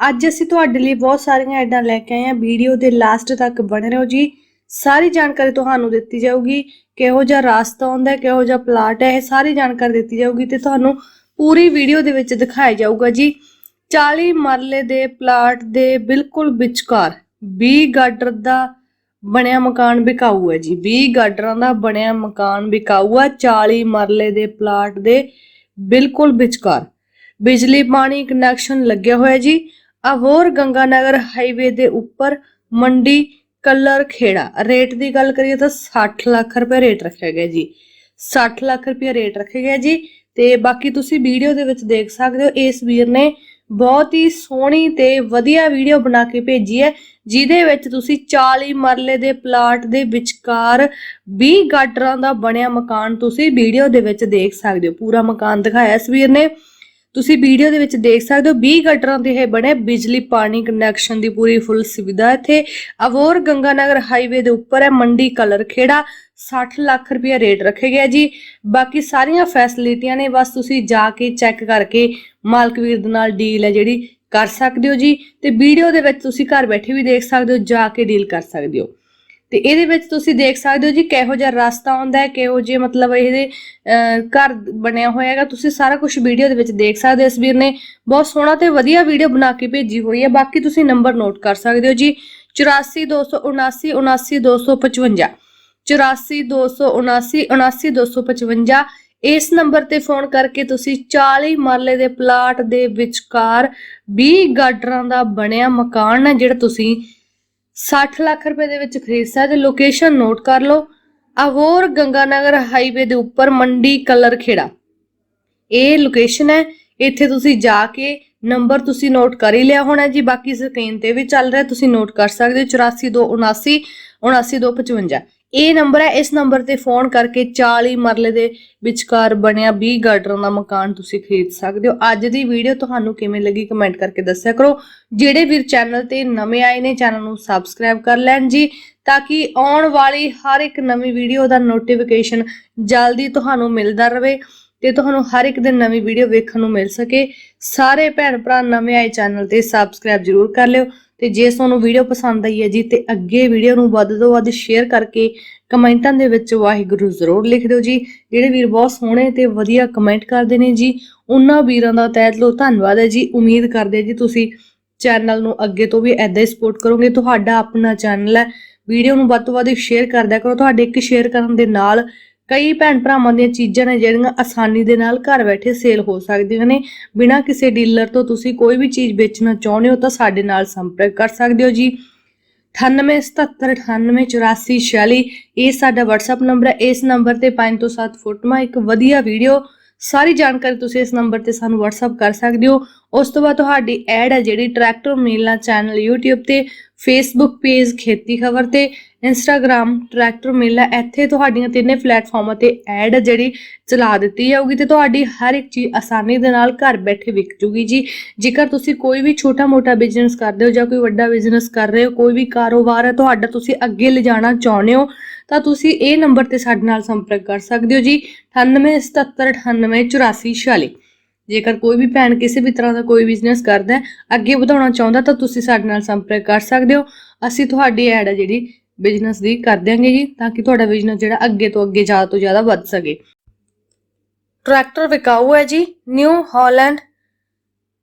ਅੱਜ ਅਸੀਂ ਤੁਹਾਡੇ ਲਈ ਬਹੁਤ ਸਾਰੀਆਂ ਐਡਾਂ ਲੈ ਕੇ ਆਏ ਹਾਂ। ਵੀਡੀਓ ਦੇ ਲਾਸਟ ਤੱਕ ਬਣੇ ਰਹੋ ਜੀ। ਸਾਰੀ ਜਾਣਕਾਰੀ ਤੁਹਾਨੂੰ ਦਿੱਤੀ ਜਾਊਗੀ, ਕਿਹੋ ਜਿਹਾ ਰਾਸਤਾ ਹੁੰਦਾ ਕਿਹੋ ਜਿਹਾ ਪਲਾਟ ਹੈ, ਇਹ ਸਾਰੀ ਜਾਣਕਾਰੀ ਦਿੱਤੀ ਜਾਊਗੀ ਤੇ ਤੁਹਾਨੂੰ ਪੂਰੀ ਵੀਡੀਓ ਦੇ ਵਿੱਚ ਦਿਖਾਇਆ ਜਾਊਗਾ ਜੀ। 40 ਮਰਲੇ ਦੇ ਪਲਾਟ ਦੇ ਬਿਲਕੁਲ ਵਿਚਕਾਰ 20 ਗਾਡਰ ਦਾ ਬਣਿਆ ਮਕਾਨ ਵਿਕਾਊ ਹੈ ਜੀ। 20 ਗਾਡਰਾਂ ਦਾ ਬਣਿਆ ਮਕਾਨ ਵਿਕਾਊ ਹੈ 40 ਮਰਲੇ ਦੇ ਪਲਾਟ ਦੇ ਬਿਲਕੁਲ ਵਿਚਕਾਰ। ਬਿਜਲੀ, ਪਾਣੀ ਕਨੈਕਸ਼ਨ ਲੱਗਿਆ ਹੋਇਆ ਜੀ। ਅਵੋਰ ਗੰਗਾਨਗਰ ਹਾਈਵੇ ਦੇ ਉੱਪਰ ਮੰਡੀ ਕਲਰ ਖੇੜਾ। ਰੇਟ ਦੀ ਗੱਲ ਕਰੀਏ ਤਾਂ 60 ਲੱਖ ਰੁਪਏ ਰੇਟ ਰੱਖਿਆ ਗਿਆ ਜੀ। 60 ਲੱਖ ਰੁਪਏ ਰੇਟ ਰੱਖਿਆ ਗਿਆ ਜੀ ਤੇ ਬਾਕੀ ਤੁਸੀਂ ਵੀਡੀਓ ਦੇ ਵਿੱਚ ਦੇਖ ਸਕਦੇ ਹੋ, ਇਸ ਵੀਰ ਨੇ ਬਹੁਤ ਹੀ ਸੋਹਣੀ ਤੇ ਵਧੀਆ ਵੀਡੀਓ ਬਣਾ ਕੇ ਭੇਜੀ ਹੈ, ਜਿਹਦੇ ਵਿੱਚ ਤੁਸੀਂ 40 ਮਰਲੇ ਦੇ ਪਲਾਟ ਦੇ ਵਿਚਕਾਰ 20 ਗਾਡਰਾਂ ਦਾ ਬਣਿਆ ਮਕਾਨ ਤੁਸੀਂ ਵੀਡੀਓ ਦੇ ਵਿੱਚ ਦੇਖ ਸਕਦੇ ਹੋ। ਪੂਰਾ ਮਕਾਨ ਦਿਖਾਇਆ ਇਸ ਵੀਰ ਨੇ। ਤੁਸੀਂ ਵੀਡੀਓ ਦੇ ਵਿੱਚ ਦੇਖ ਸਕਦੇ ਹੋ 20 ਗਟਰਾਂ ਦੇ ਇਹ ਬਣੇ, ਬਿਜਲੀ, ਪਾਣੀ ਕਨੈਕਸ਼ਨ ਦੀ ਪੂਰੀ ਫੁੱਲ ਸੁਵਿਧਾ ਇੱਥੇ। ਅਵੋਰ ਗੰਗਾਨਗਰ ਹਾਈਵੇ ਦੇ ਉੱਪਰ ਹੈ, ਮੰਡੀ ਕਲਰ ਖੇੜਾ 60 ਲੱਖ ਰੁਪਏ ਰੇਟ ਰੱਖੇ ਗਿਆ ਜੀ। ਬਾਕੀ ਸਾਰੀਆਂ ਫੈਸਿਲਿਟੀਆਂ ਨੇ, ਬਸ ਤੁਸੀਂ ਜਾ ਕੇ ਚੈੱਕ ਕਰਕੇ ਮਾਲਕ ਵੀਰ ਦੇ ਨਾਲ ਡੀਲ ਹੈ ਜਿਹੜੀ ਕਰ ਸਕਦੇ ਹੋ ਜੀ। ਤੇ ਵੀਡੀਓ ਦੇ ਵਿੱਚ ਤੁਸੀਂ ਘਰ ਬੈਠੇ ਵੀ ਦੇਖ ਸਕਦੇ ਹੋ, ਜਾ ਕੇ ਡੀਲ ਕਰ ਸਕਦੇ ਹੋ। ਤੇ ਇਹਦੇ ਵਿੱਚ ਤੁਸੀਂ ਦੇਖ ਸਕਦੇ ਹੋ ਜੀ ਕਿਹੋ ਜਿਹਾ ਰਸਤਾ ਆਉਂਦਾ ਹੈ, ਕਿਹੋ ਜਿਹੇ ਮਤਲਬ ਇਹਦੇ ਘਰ ਬਣਿਆ ਹੋਇਆ ਹੈਗਾ। ਤੁਸੀਂ ਸਾਰਾ ਕੁਝ ਵੀਡੀਓ ਦੇ ਵਿੱਚ ਦੇਖ ਸਕਦੇ ਹੋ ਇਸ ਵੀਰ ਨੇ। ਬਹੁਤ ਸੋਹਣਾ ਤੇ ਵਧੀਆ ਵੀਡੀਓ ਬਣਾ ਕੇ ਭੇਜੀ ਹੋਈ ਹੈ। ਬਾਕੀ ਤੁਸੀਂ ਨੰਬਰ ਨੋਟ ਕਰ ਸਕਦੇ ਹੋ ਜੀ। 8427979255 8427979255 ਇਸ ਨੰਬਰ ਤੇ ਫੋਨ ਕਰਕੇ ਤੁਸੀਂ 40 ਮਰਲੇ ਦੇ ਪਲਾਟ ਦੇ ਵਿਚਕਾਰ 20 ਗਾਡਰਾਂ ਦਾ ਬਣਿਆ ਮਕਾਨ ਹੈ, ਜਿਹੜਾ ਤੁਸੀਂ 60 ਲੱਖ ਰੁਪਏ ਦੇ ਵਿੱਚ ਖਰੀਦ ਸਕਦੇ ਲੋਕੇਸ਼ਨ ਨੋਟ ਕਰ ਲਓ। ਅਵੋਰ ਗੰਗਾਨਗਰ ਹਾਈਵੇ ਦੇ ਉੱਪਰ ਮੰਡੀ ਕਲਰ ਖੇੜਾ। ਇਹ ਲੋਕੇਸ਼ਨ ਹੈ। ਇੱਥੇ ਤੁਸੀਂ ਜਾ ਕੇ ਨੰਬਰ ਤੁਸੀਂ ਨੋਟ ਕਰ ਹੀ ਲਿਆ ਹੋਣਾ ਜੀ। ਬਾਕੀ ਸਕਰੀਨ ਤੇ ਵੀ ਚੱਲ ਰਿਹਾ। ਤੁਸੀਂ ਨੋਟ ਕਰ ਸਕਦੇ ਹੋ। 8427 79255 ਇਹ ਨੰਬਰ ਹੈ, ਇਸ ਨੰਬਰ ਤੇ ਫੋਨ ਕਰਕੇ 40 ਮਰਲੇ ਦੇ ਵਿਚਕਾਰ ਬਣਿਆ 20 ਗਾਰਡਰਾਂ ਦਾ ਮਕਾਨ ਤੁਸੀਂ ਖਰੀਦ ਸਕਦੇ ਹੋ। ਅੱਜ ਦੀ ਵੀਡੀਓ ਤੁਹਾਨੂੰ ਕਿਵੇਂ ਲੱਗੀ ਕਮੈਂਟ ਕਰਕੇ ਦੱਸਿਆ ਕਰੋ। ਜਿਹੜੇ ਵੀਰ ਚੈਨਲ ਤੇ ਨਵੇਂ ਆਏ ਨੇ ਚੈਨਲ ਨੂੰ ਸਬਸਕ੍ਰਾਈਬ ਕਰ ਲੈਣ ਜੀ, ਤਾਂ ਕਿ ਆਉਣ ਵਾਲੀ ਹਰ ਇੱਕ ਨਵੀਂ ਵੀਡੀਓ ਦਾ ਨੋਟੀਫਿਕੇਸ਼ਨ ਜਲਦੀ ਤੁਹਾਨੂੰ ਮਿਲਦਾ ਰਹੇ। ਤੇ ਤੁਹਾਨੂੰ ਹਰ ਇੱਕ ਦਿਨ ਨਵੀਂ ਵੀਡੀਓ ਵੇਖਣ ਨੂੰ ਮਿਲ ਸਕੇ। ਸਾਰੇ ਭੈਣ ਭਰਾ ਨਵੇਂ ਆਏ ਚੈਨਲ ਤੇ ਸਬਸਕ੍ਰਾਈਬ ਜਰੂਰ ਕਰ ਲਿਓ। ਤੇ ਜੇ ਤੁਹਾਨੂੰ ਵੀਡੀਓ ਪਸੰਦ ਆਈ ਹੈ ਜੀ, ਤੇ ਅੱਗੇ ਵੀਡੀਓ ਨੂੰ ਵੱਧ ਤੋਂ ਵੱਧ ਸ਼ੇਅਰ ਕਰਕੇ ਕਮੈਂਟਾਂ ਦੇ ਵਿੱਚ ਵਾਹਿਗੁਰੂ ਜ਼ਰੂਰ ਲਿਖ ਦਿਓ ਜੀ। ਜਿਹੜੇ ਵੀਰ ਬਹੁਤ ਸੋਹਣੇ ਤੇ ਵਧੀਆ ਕਮੈਂਟ ਕਰਦੇ ਨੇ ਜੀ, ਉਹਨਾਂ ਵੀਰਾਂ ਦਾ ਤਹਿ ਦਿਲੋਂ ਧੰਨਵਾਦ ਹੈ ਜੀ। ਉਮੀਦ ਕਰਦੇ ਜੀ ਤੁਸੀਂ ਚੈਨਲ ਨੂੰ ਅੱਗੇ ਤੋਂ ਵੀ ਐਦਾਂ ਹੀ ਸਪੋਰਟ ਕਰੋਗੇ। ਤੁਹਾਡਾ ਆਪਣਾ ਚੈਨਲ ਹੈ। ਵੀਡੀਓ ਨੂੰ ਵੱਧ ਤੋਂ ਵੱਧ ਸ਼ੇਅਰ ਕਰਦਿਆ ਕਰੋ। ਤੁਹਾਡੇ ਇੱਕ ਸ਼ੇਅਰ ਕਰਨ ਦੇ ਨਾਲ ਕਈ ਭੈਣ ਭਰਾਵਾਂ ਦੀਆਂ ਚੀਜ਼ਾਂ ਨੇ ਜਿਹੜੀਆਂ ਆਸਾਨੀ ਦੇ ਨਾਲ ਘਰ ਬੈਠੇ ਸੇਲ ਹੋ ਸਕਦੀਆਂ ਨੇ। ਬਿਨਾਂ ਕਿਸੇ ਡੀਲਰ ਤੋਂ ਤੁਸੀਂ ਕੋਈ ਵੀ ਚੀਜ਼ ਵੇਚਣਾ ਚਾਹੁੰਦੇ ਹੋ ਤਾਂ ਸਾਡੇ ਨਾਲ ਸੰਪਰਕ ਕਰ ਸਕਦੇ ਹੋ ਜੀ। 9877988446 ਇਹ ਸਾਡਾ WhatsApp ਨੰਬਰ ਹੈ। ਇਸ ਨੰਬਰ ਤੇ 5 ਤੋਂ 7 ਫੋਟੋਆਂ, ਇੱਕ ਵਧੀਆ ਵੀਡੀਓ ਸਾਰੀ ਜਾਣਕਾਰੀ ਤੁਸੀਂ ਇਸ ਨੰਬਰ ਤੇ ਸਾਨੂੰ WhatsApp ਕਰ ਸਕਦੇ ਹੋ। ਉਸ ਤੋਂ ਬਾਅਦ ਤੁਹਾਡੀ ਐਡ ਹੈ ਜਿਹੜੀ ਟਰੈਕਟਰ ਮੇਲਾ ਚੈਨਲ YouTube ਤੇ। ਫੇਸਬੁੱਕ ਪੇਜ ਖੇਤੀ ਖਬਰ ਤੇ Instagram ਟਰੈਕਟਰ ਮੇਲਾ ਇੱਥੇ ਤੁਹਾਡੀਆਂ ਤਿੰਨੇ ਪਲੇਟਫਾਰਮਾਂ ਤੇ ਐਡ ਜਿਹੜੀ ਚਲਾ ਦਿੱਤੀ ਜਾਊਗੀ ਤੇ ਤੁਹਾਡੀ ਹਰ ਇੱਕ ਚੀਜ਼ ਆਸਾਨੀ ਦੇ ਨਾਲ ਘਰ ਬੈਠੇ ਵਿਕ ਜੂਗੀ ਜੀ। ਜੇਕਰ ਤੁਸੀਂ ਕੋਈ ਵੀ ਛੋਟਾ-ਮੋਟਾ ਬਿਜ਼ਨਸ ਕਰਦੇ ਹੋ ਜਾਂ ਕੋਈ ਵੱਡਾ ਬਿਜ਼ਨਸ ਕਰ ਰਹੇ ਹੋ, ਕੋਈ ਵੀ ਕਾਰੋਬਾਰ ਹੈ, ਤੁਹਾਡਾ ਤੁਸੀਂ ਅੱਗੇ ਲਿਜਾਣਾ ਚਾਹੁੰਦੇ ਹੋ, ਤਾਂ ਤੁਸੀਂ ਇਹ ਨੰਬਰ ਤੇ ਸਾਡੇ ਨਾਲ ਸੰਪਰਕ ਕਰ ਸਕਦੇ ਹੋ ਜੀ। 9877988446 ਜੇਕਰ ਕੋਈ ਵੀ ਭੈਣ ਕਿਸੇ ਵੀ ਤਰ੍ਹਾਂ ਦਾ ਕੋਈ ਬਿਜ਼ਨਸ ਕਰਦਾ ਹੈ, ਅੱਗੇ ਵਧਾਉਣਾ ਚਾਹੁੰਦਾ ਤਾਂ ਤੁਸੀਂ ਸਾਡੇ ਨਾਲ ਸੰਪਰਕ ਕਰ ਸਕਦੇ ਹੋ। ਅਸੀਂ ਤੁਹਾਡੀ ਐਡ ਹੈ ਜਿਹੜੀ ਬਿਜ਼ਨਸ ਦੀ ਕਰ ਦਿਆਂਗੇ ਜੀ, ਤਾਂ ਕਿ ਤੁਹਾਡਾ ਬਿਜ਼ਨਸ ਜਿਹੜਾ ਅੱਗੇ ਤੋਂ ਅੱਗੇ ਜ਼ਿਆਦਾ ਤੋਂ ਜ਼ਿਆਦਾ ਵੱਧ ਸਕੇ। ਟਰੈਕਟਰ ਵਿਕਾਊ ਹੈ ਜੀ ਨਿਊ ਹਾਲੈਂਡ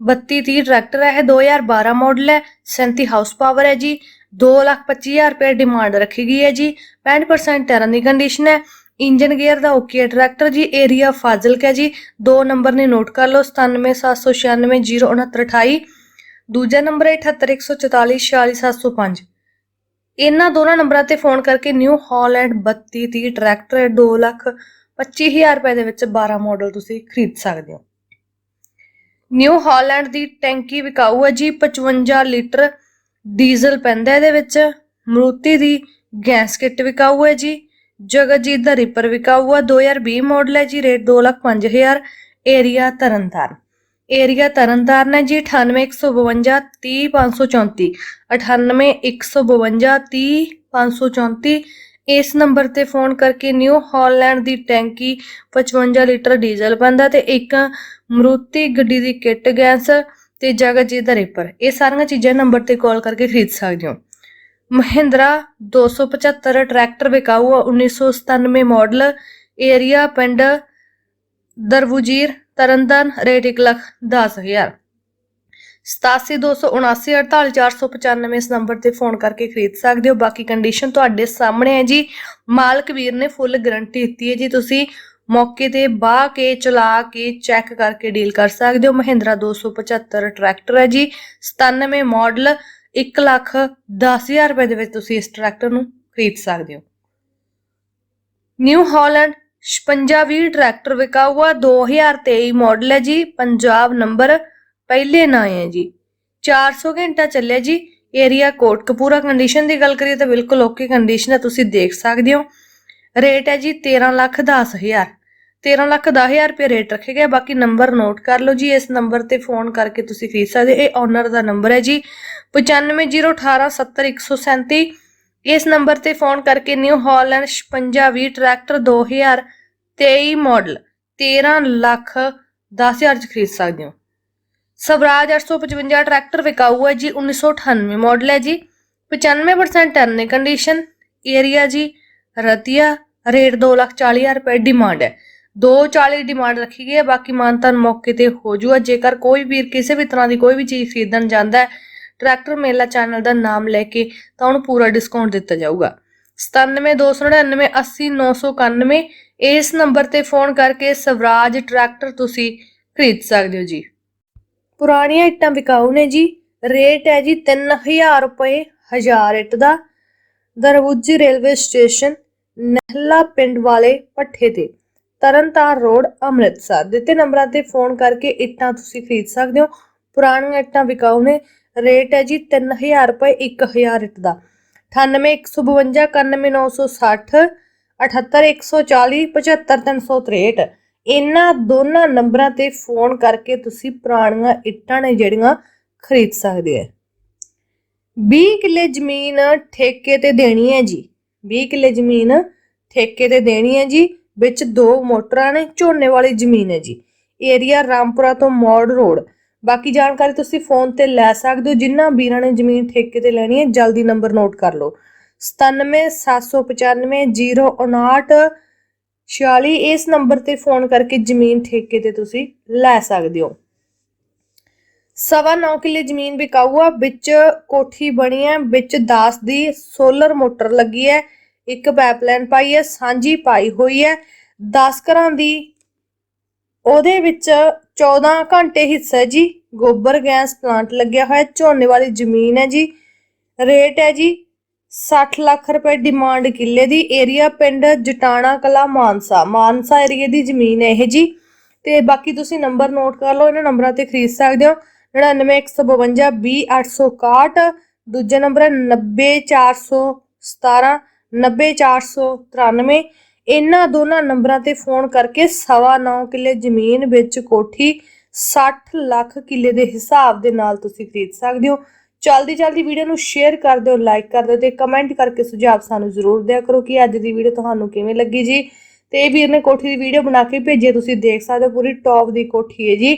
3230 ਟਰੈਕਟਰ ਹੈ, ਇਹ 2012 ਮਾਡਲ ਹੈ 37 ਹਾਊਸ ਪਾਵਰ ਹੈ ਜੀ 225000 ਰੁਪਏ ਡਿਮਾਂਡ ਰੱਖੀ ਗਈ ਹੈ ਜੀ 65% ਟਰਨ ਦੀ ਕੰਡੀਸ਼ਨ ਹੈ ਇੰਜਨ ਗੇਅਰ ਦਾ ਓਕੇ ਹੈ। ਟਰੈਕਟਰ ਜੀ, ਏਰੀਆ ਫਾਜ਼ਿਲਕਾ ਜੀ। ਦੋ ਨੰਬਰ ਨੇ ਨੋਟ ਕਰ ਲਓ 9776906928 ਦੂਜਾ ਨੰਬਰ ਹੈ 7814446705 ਇਹਨਾਂ ਦੋਨਾਂ ਨੰਬਰਾਂ ਤੇ ਫੋਨ ਕਰਕੇ ਨਿਊ ਹਾਲੈਂਡ 3230 ਟਰੈਕਟਰ 2 ਲੱਖ 25000 ਰੁਪਏ ਦੇ ਵਿੱਚ 12 ਮਾਡਲ ਤੁਸੀਂ ਖਰੀਦ ਸਕਦੇ ਹੋ। ਨਿਊ ਹਾਲੈਂਡ ਦੀ ਟੈਂਕੀ ਵਿਕਾਊ ਹੈ ਜੀ। 55 ਲੀਟਰ ਡੀਜ਼ਲ ਪੈਂਦਾ ਇਹਦੇ ਵਿੱਚ। ਮਰੂਤੀ ਦੀ ਗੈਸ ਕਿੱਟ ਵਿਕਾਊ ਹੈ ਜੀ। ਜਗਜੀਤ ਦਾ ਰਿਪਰ ਵਿਕਾਊ ਹੈ 2020 ਮਾਡਲ ਹੈ ਜੀ rate 2,05,000 area Tarn Taran. Area Tarn Taran ਹੈ ਜੀ 9815 30534 9815 30534 ਇਸ ਨੰਬਰ ਤੇ ਫੋਨ ਕਰਕੇ ਨਿਊ ਹਾਲੈਂਡ ਦੀ ਟੈਂਕੀ 55 ਲੀਟਰ ਡੀਜ਼ਲ ਪੈਂਦਾ ਤੇ ਇੱਕ ਮਰੂਤੀ ਗੱਡੀ ਦੀ ਕਿੱਟ ਗੈਸ ਤੇ ਜਗਜੀਤ ਦਾ ਰਿਪਰ ਇਹ ਸਾਰੀਆਂ ਚੀਜ਼ਾਂ ਨੰਬਰ ਤੇ ਕਾਲ ਕਰਕੇ ਖਰੀਦ ਸਕਦੇ ਹੋ। ਮਹਿੰਦਰਾ 275 ਟਰੈਕਟਰ ਵਿਕਾਊ ਆ 1997 ਮਾਡਲ, ਏਰੀਆ ਪਿੰਡ ਦਰਬੂਜ਼ੀਰ ਤਰਨਤਨ ਰੇਟ 1 ਲੱਖ 10000 8727948495 ਇਸ ਨੰਬਰ ਤੇ ਫੋਨ ਕਰਕੇ ਖਰੀਦ ਸਕਦੇ ਹੋ। ਬਾਕੀ ਕੰਡੀਸ਼ਨ ਤੁਹਾਡੇ ਸਾਹਮਣੇ ਹੈ ਜੀ। ਮਾਲਕ ਵੀਰ ਨੇ ਫੁੱਲ ਗਾਰੰਟੀ ਦਿੱਤੀ ਹੈ ਜੀ। ਤੁਸੀਂ ਮੌਕੇ ਤੇ ਬਾਹ ਕੇ, ਚਲਾ ਕੇ ਚੈੱਕ ਕਰਕੇ ਡੀਲ ਕਰ ਸਕਦੇ ਹੋ। ਮਹਿੰਦਰਾ 275 ਟਰੈਕਟਰ ਹੈ ਜੀ। 97 ਮਾਡਲ 1 ਲੱਖ 10000 ਰੁਪਏ ਦੇ ਵਿੱਚ ਤੁਸੀਂ ਇਸ ਟਰੈਕਟਰ ਨੂੰ ਖਰੀਦ ਸਕਦੇ ਹੋ। ਨਿਊ ਹਾਲੈਂਡ 5620 ਟਰੈਕਟਰ ਵਿਕਾ ਹੁਆ 2023 ਮਾਡਲ ਹੈ ਜੀ, ਪੰਜਾਬ ਨੰਬਰ ਪਹਿਲੇ ਨਾਂ ਹੈ ਜੀ। 400 ਘੰਟਾ ਚੱਲਿਆ ਜੀ, ਏਰੀਆ ਕੋਟ ਕਪੂਰਾ ਕੰਡੀਸ਼ਨ ਦੀ ਗੱਲ ਕਰੀਏ ਤਾਂ ਬਿਲਕੁਲ ਓਕੇ ਕੰਡੀਸ਼ਨ ਹੈ, ਤੁਸੀਂ ਦੇਖ ਸਕਦੇ ਹੋ। ਰੇਟ ਹੈ ਜੀ 13 ਲੱਖ 10000 13 ਲੱਖ 10000 ਰੁਪਏ ਰੇਟ ਰੱਖੇ ਗਏ ਬਾਕੀ ਨੰਬਰ ਨੋਟ ਕਰ ਲਓ ਜੀ। ਇਸ ਨੰਬਰ ਤੇ ਫੋਨ ਕਰਕੇ ਤੁਸੀਂ ਖਰੀਦ ਸਕਦੇ ਇਹ ਓਨਰ ਦਾ ਨੰਬਰ ਹੈ ਜੀ। 9501870137 ਇਸ ਨੰਬਰ ਤੇ ਫੋਨ ਕਰਕੇ New Holland 5620 tractor 2023 model 13 lakh 10000 ਚ ਖਰੀਦ ਸਕਦੇ ਹੋ। ਸਵਰਾਜ 855 ਟਰੈਕਟਰ ਵਿਕਾਊ ਹੈ ਜੀ। 1998 ਮਾਡਲ ਹੈ ਜੀ। 95% ਟਰਨ ਕੰਡੀਸ਼ਨ ਏਰੀਆ ਜੀ। ਰਤੀਆ। ਰੇਟ 240000 ਰੁਪਏ ਡਿਮਾਂਡ ਹੈ। 240 ਡਿਮਾਂਡ ਰੱਖੀ ਗਈ ਹੈ, ਬਾਕੀ ਮਾਨਤਾਨ ਮੌਕੇ ਤੇ ਹੋ ਜੂਗਾ ਜੇਕਰ ਕੋਈ ਵੀਰ ਕਿਸੇ ਵੀ ਤਰ੍ਹਾਂ ਦੀ ਕੋਈ ਵੀ ਚੀਜ਼ ਖਰੀਦਣ ਜਾਂਦਾ ਹੈ, ਟਰੈਕਟਰ ਮੇਲਾ ਚੈਨਲ ਦਾ ਨਾਮ ਲੈ ਕੇ ਤਾਂ ਉਹਨੂੰ ਪੂਰਾ ਡਿਸਕਾਊਂਟ ਦਿੱਤਾ ਜਾਊਗਾ। 9729980991 ਇਸ ਨੰਬਰ ਤੇ ਫੋਨ ਕਰਕੇ ਸਵਰਾਜ ਟਰੈਕਟਰ ਤੁਸੀਂ ਖਰੀਦ ਸਕਦੇ ਹੋ ਜੀ। ਪੁਰਾਣੀਆਂ ਇੱਟਾਂ ਵਿਕਾਊ ਨੇ ਜੀ। ਰੇਟ ਹੈ ਜੀ 3000 ਰੁਪਏ, ਹਜ਼ਾਰ ਇੱਟ ਦਾ। ਦਰਵੁੱਜੀ ਰੇਲਵੇ ਸਟੇਸ਼ਨ, ਨਹਿਲਾ ਪਿੰਡ ਵਾਲੇ ਪੱਠੇ ਤੇ। ਤਰਨਤਾਰਨ ਰੋਡ, ਅੰਮ੍ਰਿਤਸਰ। ਦਿੱਤੇ ਨੰਬਰਾਂ ਤੇ ਫੋਨ ਕਰਕੇ ਇੱਟਾਂ ਤੁਸੀਂ ਖਰੀਦ ਸਕਦੇ ਹੋ। ਪੁਰਾਣੀਆਂ ਇੱਟਾਂ ਵਿਕਾਊ ਨੇ। ਰੇਟ ਹੈ ਜੀ 3000 ਰੁਪਏ 1000 ਇੱਟ ਦਾ। 9815 91960 78140 75363 ਇਹਨਾਂ ਦੋਨਾਂ ਨੰਬਰਾਂ ਤੇ ਫੋਨ ਕਰਕੇ ਤੁਸੀਂ ਪੁਰਾਣੀਆਂ ਇੱਟਾਂ ਨੇ ਜਿਹੜੀਆਂ ਖਰੀਦ ਸਕਦੇ ਆ 20 ਕਿੱਲੇ ਜ਼ਮੀਨ ਠੇਕੇ ਤੇ ਦੇਣੀ ਹੈ ਜੀ। 20 ਕਿੱਲੇ ਜ਼ਮੀਨ ਠੇਕੇ ਤੇ ਦੇਣੀ ਹੈ ਜੀ। ਵਿੱਚ ਦੋ ਮੋਟਰਾਂ ਨੇ, ਝੋਨੇ ਵਾਲੀ ਜ਼ਮੀਨ ਹੈ ਜੀ। ਏਰੀਆ ਰਾਮਪੁਰਾ ਤੋਂ ਮੋੜ ਰੋਡ। ਬਾਕੀ ਜਾਣਕਾਰੀ ਤੁਸੀਂ ਫੋਨ ਤੇ ਲੈ ਸਕਦੇ ਹੋ। ਜਿਨ੍ਹਾਂ ਵੀਰਾਂ ਨੇ ਜ਼ਮੀਨ ਠੇਕੇ ਤੇ ਲੈਣੀ ਹੈ, ਜਲਦੀ ਨੰਬਰ ਨੋਟ ਕਰ ਲਓ। 97795059 46 ਇਸ ਨੰਬਰ ਤੇ ਫੋਨ ਕਰਕੇ ਜ਼ਮੀਨ ਠੇਕੇ ਤੇ ਤੁਸੀਂ ਲੈ ਸਕਦੇ ਹੋ। ਸਵਾ ਨੌ ਕਿੱਲੇ ਜ਼ਮੀਨ ਵਿਕਾਊ ਵਿੱਚ ਕੋਠੀ ਬਣੀ ਹੈ, ਵਿੱਚ 10 ਦੀ ਸੋਲਰ ਮੋਟਰ ਲੱਗੀ ਹੈ। ਇੱਕ ਪਾਈਪਲਾਈਨ ਪਾਈ ਹੈ, ਸਾਂਝੀ ਪਾਈ ਹੋਈ ਹੈ। 10 ਘਰਾਂ ਦੀ, ਉਹਦੇ ਵਿੱਚ 14 ਘੰਟੇ ਹਿੱਸਾ ਜੀ। ਗੋਬਰ ਗੈਸ ਪਲਾਂਟ ਲੱਗਿਆ ਹੋਇਆ, ਝੋਨੇ ਵਾਲੀ ਜ਼ਮੀਨ ਹੈ ਜੀ। ਰੇਟ ਹੈ ਜੀ 60 ਲੱਖ ਰੁਪਏ ਡਿਮਾਂਡ ਕਿੱਲੇ ਦੀ। ਏਰੀਆ ਪਿੰਡ ਜਟਾਣਾ ਕਲਾ ਮਾਨਸਾ ਮਾਨਸਾ ਏਰੀਏ ਦੀ ਜ਼ਮੀਨ ਹੈ ਇਹ ਜੀ। ਤੇ ਬਾਕੀ ਤੁਸੀਂ ਨੰਬਰ ਨੋਟ ਕਰ ਲਓ, ਇਹਨਾਂ ਨੰਬਰਾਂ ਤੇ ਖਰੀਦ ਸਕਦੇ ਹੋ। 9915 20861 ਦੂਜਾ ਨੰਬਰ ਹੈ 90417 90493 ਇਹਨਾਂ ਦੋਨਾਂ ਨੰਬਰਾਂ ਤੇ ਫੋਨ ਕਰਕੇ ਸਵਾ ਨੌ ਕਿੱਲੇ ਜ਼ਮੀਨ ਵਿੱਚ ਕੋਠੀ 60 ਲੱਖ ਕਿੱਲੇ ਦੇ ਹਿਸਾਬ ਦੇ ਨਾਲ ਤੁਸੀਂ ਖਰੀਦ ਸਕਦੇ ਹੋ। ਜਲਦੀ ਜਲਦੀ ਵੀਡੀਓ ਨੂੰ ਸ਼ੇਅਰ ਕਰ ਦਿਓ, ਲਾਈਕ ਕਰ ਦਿਓ ਤੇ ਕਮੈਂਟ ਕਰਕੇ ਸੁਝਾਅ ਸਾਨੂੰ ਜ਼ਰੂਰ ਦਿਆ ਕਰੋ ਕਿ ਅੱਜ ਦੀ ਵੀਡੀਓ ਤੁਹਾਨੂੰ ਕਿਵੇਂ ਲੱਗੀ ਜੀ। ਤੇ ਇਹ ਵੀਰ ਨੇ ਕੋਠੀ ਦੀ ਵੀਡੀਓ ਬਣਾ ਕੇ ਭੇਜੀ ਤੁਸੀਂ ਦੇਖ ਸਕਦੇ ਹੋ ਪੂਰੀ ਟੌਪ ਦੀ ਕੋਠੀ ਹੈ ਜੀ।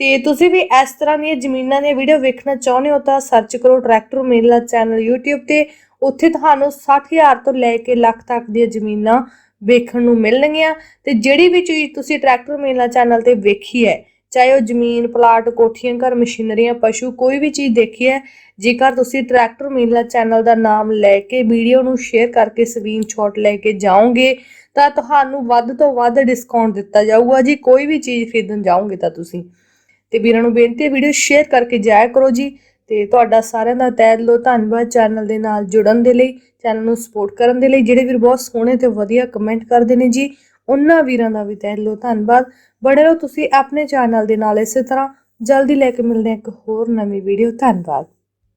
ਤੇ ਤੁਸੀਂ ਵੀ ਇਸ ਤਰ੍ਹਾਂ ਦੀਆਂ ਜ਼ਮੀਨਾਂ ਦੀਆਂ ਵੀਡੀਓ ਵੇਖਣਾ ਚਾਹੁੰਦੇ ਹੋ ਤਾਂ ਸਰਚ ਕਰੋ ਟਰੈਕਟਰ ਮੇਲਾ ਚੈਨਲ YouTube ਤੇ। ਉੱਥੇ ਤੁਹਾਨੂੰ 60000 ਤੋਂ ਲੈ ਕੇ ਲੱਖ ਤੱਕ ਦੀਆਂ ਜ਼ਮੀਨਾਂ ਵੇਖਣ ਨੂੰ ਮਿਲਣਗੀਆਂ ਤੇ ਜਿਹੜੀ ਵੀ ਚੀਜ਼ ਤੁਸੀਂ ਟਰੈਕਟਰ ਮੇਲਾ ਚੈਨਲ ਤੇ ਵੇਖੀ ਹੈ, ਚਾਹੇ ਉਹ ਜ਼ਮੀਨ ਪਲਾਟ ਕੋਠੀਆਂ, ਘਰ ਮਸ਼ੀਨਰੀਆਂ, ਪਸ਼ੂ, ਕੋਈ ਵੀ ਚੀਜ਼ ਦੇਖੀ ਹੈ, ਜੇਕਰ ਤੁਸੀਂ ਟਰੈਕਟਰ ਮੇਲਾ ਚੈਨਲ ਦਾ ਨਾਮ ਲੈ ਕੇ ਵੀਡੀਓ ਨੂੰ ਸ਼ੇਅਰ ਕਰਕੇ ਸਕਰੀਨਸ਼ਾਟ ਲੈ ਕੇ ਜਾਓਗੇ, ਤਾਂ ਤੁਹਾਨੂੰ ਵੱਧ ਤੋਂ ਵੱਧ ਡਿਸਕਾਊਂਟ ਦਿੱਤਾ ਜਾਊਗਾ ਜੀ, ਕੋਈ ਵੀ ਚੀਜ਼ ਖਰੀਦਣ ਜਾਓਗੇ ਤਾਂ ਤੁਸੀਂ। ਤੇ ਵੀਰਾਂ ਨੂੰ ਬੇਨਤੀ ਹੈ ਵੀਡੀਓ ਸ਼ੇਅਰ ਕਰਕੇ ਜਾਇਆ ਕਰੋ ਜੀ। ਤੇ ਤੁਹਾਡਾ ਸਾਰਿਆਂ ਦਾ ਤਹਿ ਦਿਲੋਂ ਧੰਨਵਾਦ ਚੈਨਲ ਦੇ ਨਾਲ ਜੁੜਨ ਦੇ ਲਈ, ਚੈਨਲ ਨੂੰ ਸਪੋਰਟ ਕਰਨ ਦੇ ਲਈ। ਜਿਹੜੇ ਵੀਰ ਬਹੁਤ ਸੋਹਣੇ ਤੇ ਵਧੀਆ ਕਮੈਂਟ ਕਰਦੇ ਨੇ ਜੀ, ਉਹਨਾਂ ਵੀਰਾਂ ਦਾ ਵੀ ਤਹਿ ਦਿਲੋਂ ਧੰਨਵਾਦ। ਬਣੇ ਰਹੋ ਤੁਸੀਂ ਆਪਣੇ ਚੈਨਲ ਦੇ ਨਾਲ ਇਸੇ ਤਰ੍ਹਾਂ। ਜਲਦੀ ਲੈ ਕੇ ਮਿਲਦੇ ਹਾਂ ਇੱਕ ਹੋਰ ਨਵੀਂ ਵੀਡੀਓ ਧੰਨਵਾਦ।